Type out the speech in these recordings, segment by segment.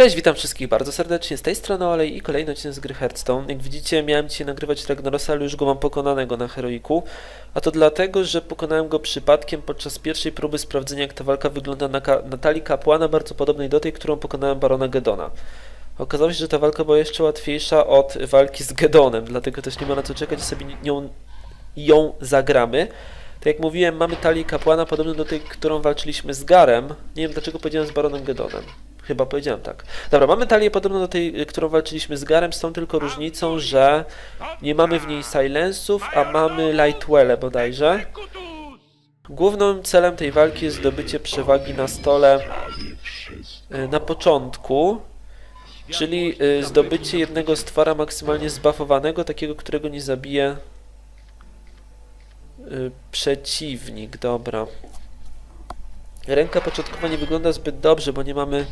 Cześć, witam wszystkich bardzo serdecznie, z tej strony Olej i kolejny odcinek z gry Hearthstone. Jak widzicie, miałem dzisiaj nagrywać Ragnarosa, ale już go mam pokonanego na Heroiku. A to dlatego, że pokonałem go przypadkiem podczas pierwszej próby sprawdzenia, jak ta walka wygląda na Ka Natalii Kapłana, bardzo podobnej do tej, którą pokonałem Barona Gedona. Okazało się, że ta walka była jeszcze łatwiejsza od walki z Gedonem, dlatego też nie ma na co czekać sobie nią, ją zagramy. Tak jak mówiłem, mamy talię kapłana podobną do tej, którą walczyliśmy z Garem. Nie wiem dlaczego powiedziałem z Baronem Gedonem. Chyba powiedziałem tak. Dobra, mamy talię podobną do tej, którą walczyliśmy z Garem, z tą tylko różnicą, że nie mamy w niej silensów, a mamy lightwelle bodajże. Głównym celem tej walki jest zdobycie przewagi na stole y, na początku, czyli y, zdobycie jednego stwora maksymalnie zbuffowanego, takiego, którego nie zabije y, przeciwnik. Dobra. Ręka początkowa nie wygląda zbyt dobrze, bo nie mamy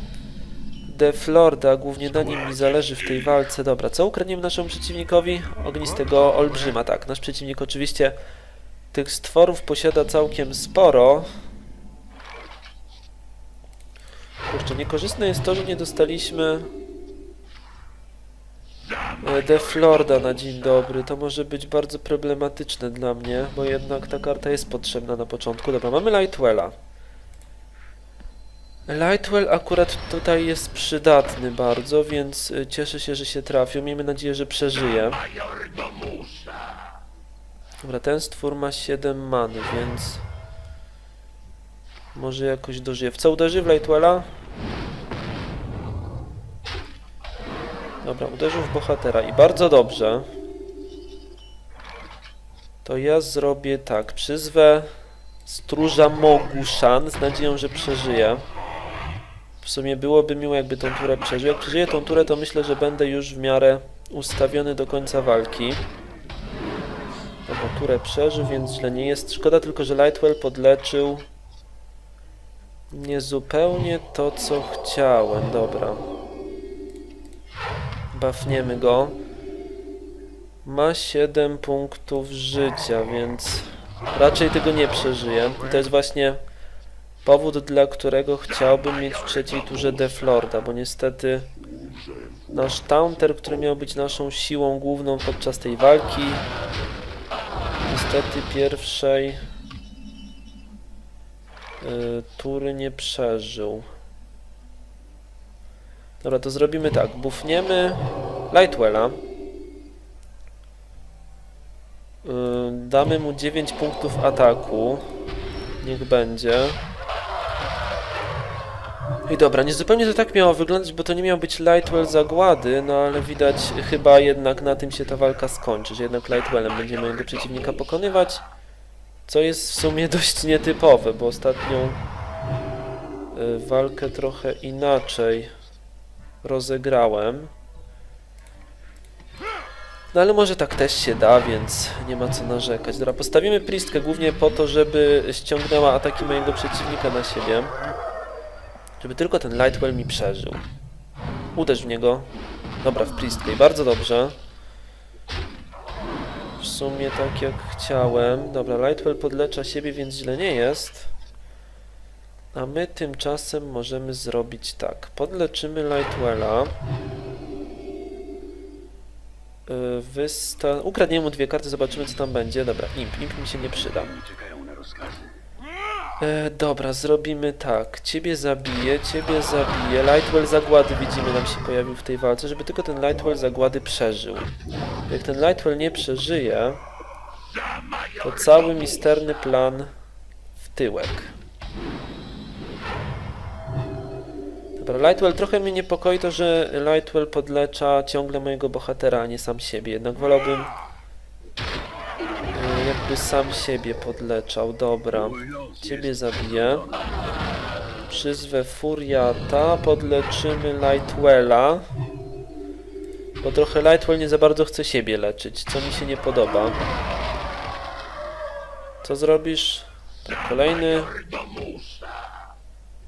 Deflorda, głównie na nim mi zależy w tej walce. Dobra, co ukradniemy naszemu przeciwnikowi? Ognistego olbrzyma, tak. Nasz przeciwnik oczywiście tych stworów posiada całkiem sporo. Kurczę, niekorzystne jest to, że nie dostaliśmy e, Deflorda na dzień dobry. To może być bardzo problematyczne dla mnie, bo jednak ta karta jest potrzebna na początku. Dobra, mamy Lightwella. Lightwell akurat tutaj jest przydatny bardzo, więc y, cieszę się, że się trafił. Miejmy nadzieję, że przeżyje. Dobra, ten stwór ma 7 many, więc może jakoś dożyje. W co uderzy w Lightwella? Dobra, uderzył w bohatera i bardzo dobrze. To ja zrobię tak, przyzwę stróża Mogushan z nadzieją, że przeżyje. W sumie byłoby miło, jakby tą turę przeżył. Jak przeżyję tą turę, to myślę, że będę już w miarę ustawiony do końca walki. Dobra, turę przeżył, więc źle nie jest. Szkoda tylko, że Lightwell podleczył nie zupełnie to, co chciałem. Dobra. Buffniemy go. Ma 7 punktów życia, więc raczej tego nie przeżyję. I to jest właśnie powód, dla którego chciałbym mieć w trzeciej turze Deflorda, bo niestety nasz Taunter, który miał być naszą siłą główną podczas tej walki, niestety pierwszej y, tury nie przeżył. Dobra, to zrobimy tak. Buffniemy Lightwella. Y, damy mu 9 punktów ataku. Niech będzie. I dobra, niezupełnie to tak miało wyglądać, bo to nie miał być Lightwell zagłady, no ale widać chyba jednak na tym się ta walka skończy, że jednak Lightwellem będziemy jego przeciwnika pokonywać, co jest w sumie dość nietypowe, bo ostatnią y, walkę trochę inaczej rozegrałem. No ale może tak też się da, więc nie ma co narzekać. Dobra, postawimy Priestkę głównie po to, żeby ściągnęła ataki mojego przeciwnika na siebie. Żeby tylko ten Lightwell mi przeżył. Uderz w niego. Dobra, w Priestkę i bardzo dobrze. W sumie tak jak chciałem. Dobra, Lightwell podlecza siebie, więc źle nie jest. A my tymczasem możemy zrobić tak. Podleczymy Lightwella. Yy, Wysta... Ukradniemy mu dwie karty, zobaczymy co tam będzie. Dobra, imp. Imp mi się nie przyda. E, dobra, zrobimy tak. Ciebie zabiję, ciebie zabiję. Lightwell zagłady widzimy nam się pojawił w tej walce, żeby tylko ten Lightwell zagłady przeżył. Jak ten Lightwell nie przeżyje, to cały misterny plan w tyłek. Dobra, Lightwell trochę mnie niepokoi to, że Lightwell podlecza ciągle mojego bohatera, a nie sam siebie. Jednak wolałbym jakby sam siebie podleczał. Dobra, ciebie zabiję. Przyzwę Furiata, podleczymy Lightwella. Bo trochę Lightwell nie za bardzo chce siebie leczyć, co mi się nie podoba. Co zrobisz? Kolejny.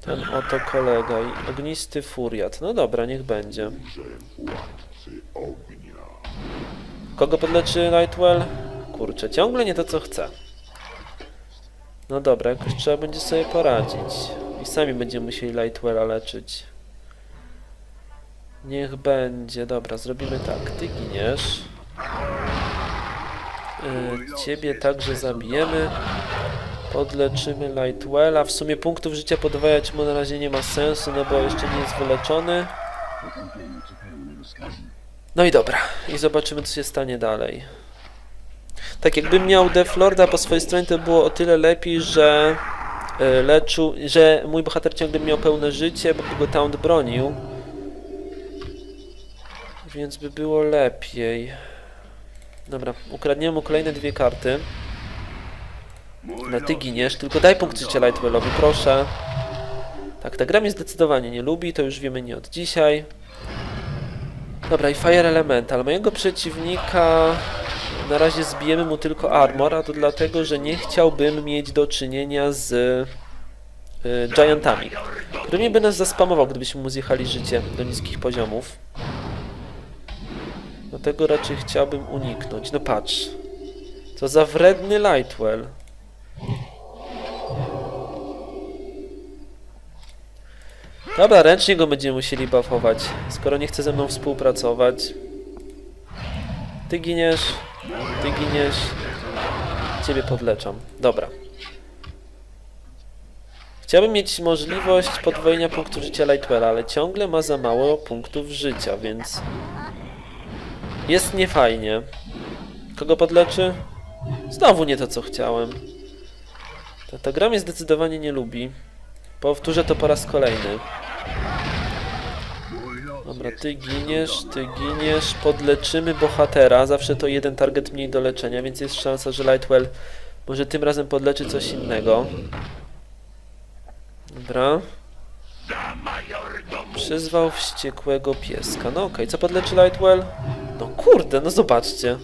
Ten oto kolega i ognisty furiat. No dobra, niech będzie. Kogo podleczy Lightwell? Kurczę, ciągle nie to co chce. No dobra, jakoś trzeba będzie sobie poradzić. I sami będziemy musieli Lightwella leczyć. Niech będzie. Dobra, zrobimy tak. Ty giniesz. Y, ciebie także zabijemy. Podleczymy Lightwella. W sumie punktów życia podwajać mu na razie nie ma sensu, no bo jeszcze nie jest wyleczony. No i dobra. I zobaczymy, co się stanie dalej. Tak, jakbym miał Def Lorda po swojej stronie, to było o tyle lepiej, że y, leczył, że mój bohater ciągle miał pełne życie, bo by go Taunt bronił. Więc by było lepiej. Dobra, ukradniemy mu kolejne dwie karty. No ty giniesz, tylko daj punkt życia Lightwellowi, proszę. Tak, ta gra mnie zdecydowanie nie lubi, to już wiemy nie od dzisiaj. Dobra, i Fire Elemental. Mojego przeciwnika na razie zbijemy mu tylko armor, a to dlatego, że nie chciałbym mieć do czynienia z y, giantami, którymi by nas zaspamował, gdybyśmy mu zjechali życie do niskich poziomów. No tego raczej chciałbym uniknąć. No patrz. Co za wredny Lightwell. Dobra, ręcznie go będziemy musieli buffować, skoro nie chce ze mną współpracować. Ty giniesz, ty giniesz, ciebie podleczam. Dobra. Chciałbym mieć możliwość podwojenia punktu życia Lightwella, ale ciągle ma za mało punktów życia, więc jest niefajnie. Kogo podleczy? Znowu nie to, co chciałem. Ta, ta gra mnie zdecydowanie nie lubi. Powtórzę to po raz kolejny. Dobra, ty giniesz, ty giniesz, podleczymy bohatera. Zawsze to jeden target mniej do leczenia, więc jest szansa, że Lightwell może tym razem podleczy coś innego. Dobra. Przyzwał wściekłego pieska. No okej, co podleczy Lightwell? No kurde, no zobaczcie.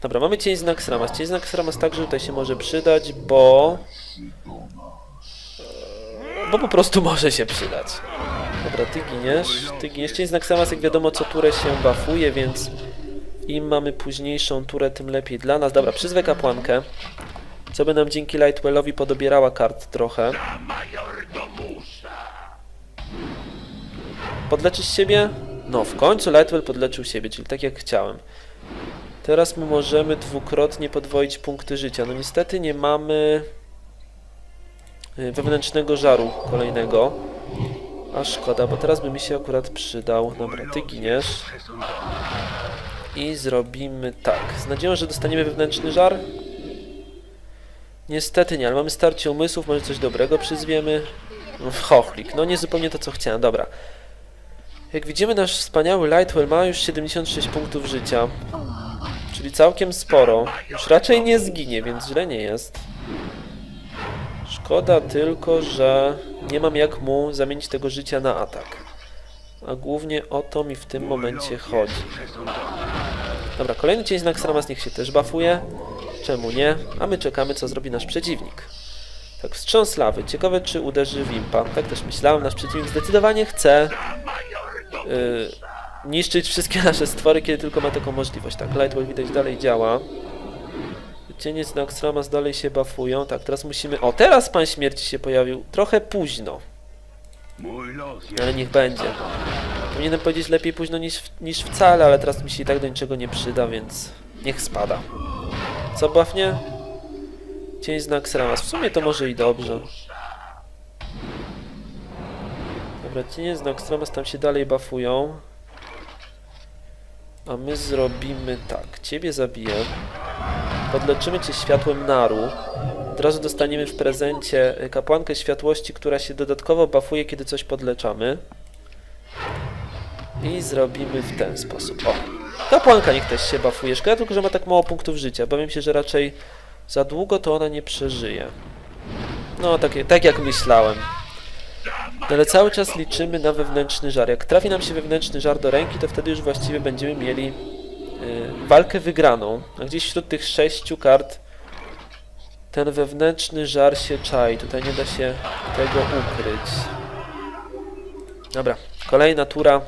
Dobra, mamy cień znak Sramas. Cień znak Sramas także tutaj się może przydać, bo... Bo po prostu może się przydać. Dobra, ty giniesz, ty giniesz. Cień znak Sramas, jak wiadomo, co turę się buffuje, więc im mamy późniejszą turę, tym lepiej dla nas. Dobra, przyzwę kapłankę. Co by nam dzięki Lightwellowi podobierała kart trochę. Podleczysz siebie? No, w końcu Lightwell podleczył siebie, czyli tak jak chciałem. Teraz mu możemy dwukrotnie podwoić punkty życia. No niestety nie mamy y, wewnętrznego żaru kolejnego. A szkoda, bo teraz by mi się akurat przydał. Dobra, ty giniesz. I zrobimy tak. Z nadzieją, że dostaniemy wewnętrzny żar. Niestety nie, ale mamy starcie umysłów, może coś dobrego przyzwiemy. Chochlik, no nie zupełnie to co chciałem, dobra. Jak widzimy nasz wspaniały Lightwell ma już 76 punktów życia. Czyli całkiem sporo. Już raczej nie zginie, więc źle nie jest. Szkoda tylko, że nie mam jak mu zamienić tego życia na atak. A głównie o to mi w tym momencie chodzi. Dobra, kolejny cień znak Sramas niech się też bafuje. Czemu nie? A my czekamy, co zrobi nasz przeciwnik. Tak, wstrząs lawy. Ciekawe, czy uderzy w impa. Tak też myślałem. Nasz przeciwnik zdecydowanie chce yy, niszczyć wszystkie nasze stwory, kiedy tylko ma taką możliwość. Tak, Lightwell widać dalej działa. Cienie znak Sramas dalej się bafują. Tak, teraz musimy... O, teraz Pan Śmierci się pojawił. Trochę późno. Ale niech będzie. Powinienem powiedzieć lepiej późno niż, niż wcale, ale teraz mi się i tak do niczego nie przyda, więc niech spada. Co bafnie? Cień znak Sramas. W sumie to może i dobrze. Dobra, cienie znak Sramas tam się dalej bafują. A my zrobimy tak. Ciebie zabiję. Podleczymy cię światłem naru. Od razu dostaniemy w prezencie y, kapłankę światłości, która się dodatkowo bafuje, kiedy coś podleczamy. I zrobimy w ten sposób. O! Kapłanka niech też się bafuje. Szkoda tylko, że ma tak mało punktów życia. Bawię się, że raczej za długo to ona nie przeżyje. No, tak, tak jak myślałem. No, ale cały czas liczymy na wewnętrzny żar. Jak trafi nam się wewnętrzny żar do ręki, to wtedy już właściwie będziemy mieli walkę wygraną. A gdzieś wśród tych sześciu kart ten wewnętrzny żar się czai. Tutaj nie da się tego ukryć. Dobra, kolejna tura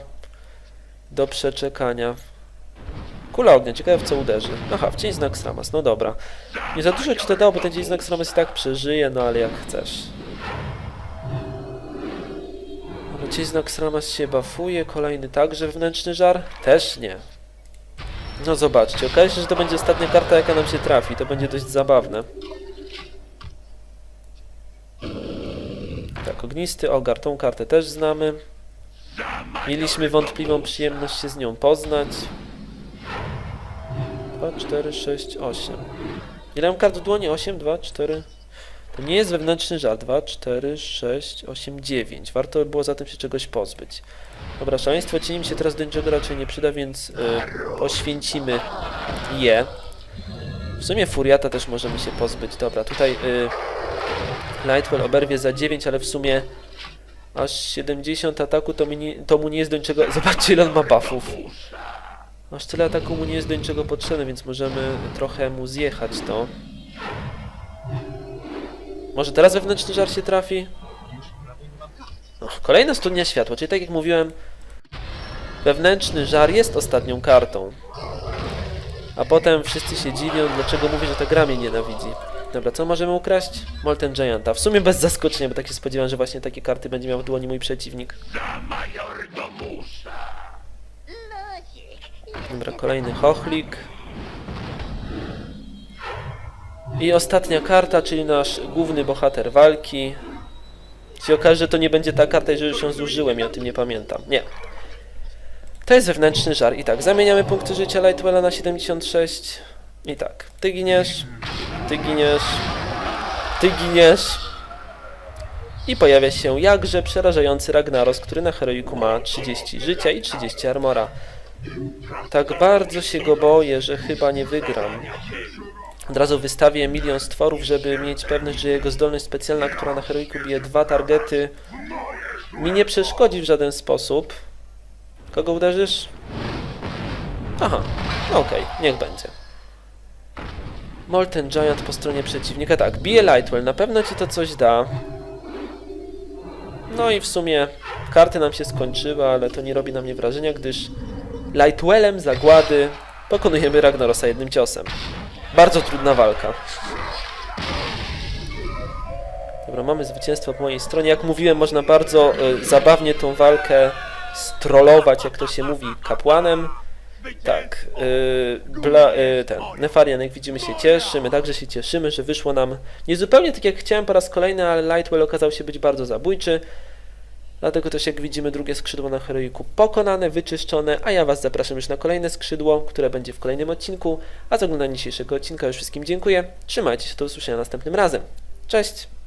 do przeczekania. Kula ognia, ciekawe w co uderzy. Aha, w cień znak Sramas, no dobra. Nie za dużo ci to dało, bo ten cień znak Sramas i tak przeżyje, no ale jak chcesz. Ale Odcisk Noxramas się bafuje, kolejny także wewnętrzny żar? Też nie. No zobaczcie, okaże się, że to będzie ostatnia karta jaka nam się trafi, to będzie dość zabawne. Tak, ognisty ogar, tą kartę też znamy. Mieliśmy wątpliwą przyjemność się z nią poznać. 2, 4, 6, 8. Ile mam kart w dłoni? 8, 2, 4. To nie jest wewnętrzny żart. 2, 4, 6, 8, 9. Warto by było zatem się czegoś pozbyć. Dobra, szaleństwo cieni mi się teraz do niczego raczej nie przyda, więc y, poświęcimy je. W sumie Furiata też możemy się pozbyć. Dobra, tutaj y, Lightwell oberwie za 9, ale w sumie aż 70 ataku to, mi to mu nie jest do niczego... Zobaczcie ile on ma buffów. Aż tyle ataku mu nie jest do niczego potrzebne, więc możemy trochę mu zjechać to. Może teraz wewnętrzny żar się trafi? Kolejna studnia światła, czyli tak jak mówiłem, wewnętrzny żar jest ostatnią kartą. A potem wszyscy się dziwią, dlaczego mówię, że ta gra mnie nienawidzi. Dobra, co możemy ukraść? Molten Gianta. W sumie bez zaskoczenia, bo tak się spodziewałem, że właśnie takie karty będzie miał w dłoni mój przeciwnik. Dobra, kolejny chochlik. I ostatnia karta, czyli nasz główny bohater walki. Się okaże, że to nie będzie ta karta, jeżeli już ją zużyłem, ja o tym nie pamiętam. Nie. To jest wewnętrzny żar. I tak, zamieniamy punkty życia Lightwella na 76. I tak, ty giniesz, ty giniesz, ty giniesz. I pojawia się jakże przerażający Ragnaros, który na heroiku ma 30 życia i 30 armora. Tak bardzo się go boję, że chyba nie wygram. Od razu wystawię milion stworów, żeby mieć pewność, że jego zdolność specjalna, która na heroiku bije dwa targety, mi nie przeszkodzi w żaden sposób. Kogo uderzysz? Aha, no okej, niech będzie. Molten Giant po stronie przeciwnika. Tak, bije Lightwell, na pewno ci to coś da. No i w sumie karty nam się skończyły, ale to nie robi na mnie wrażenia, gdyż Lightwellem zagłady pokonujemy Ragnarosa jednym ciosem. Bardzo trudna walka. Dobra, mamy zwycięstwo po mojej stronie. Jak mówiłem, można bardzo y, zabawnie tą walkę strollować, jak to się mówi, kapłanem. Tak, y, bla, y, ten, Nefarian, jak widzimy, się cieszy, my także się cieszymy, że wyszło nam nie zupełnie tak jak chciałem po raz kolejny, ale Lightwell okazał się być bardzo zabójczy. Dlatego też, jak widzimy, drugie skrzydło na heroiku pokonane, wyczyszczone, a ja Was zapraszam już na kolejne skrzydło, które będzie w kolejnym odcinku. A za oglądanie dzisiejszego odcinka już wszystkim dziękuję. Trzymajcie się, do usłyszenia następnym razem. Cześć!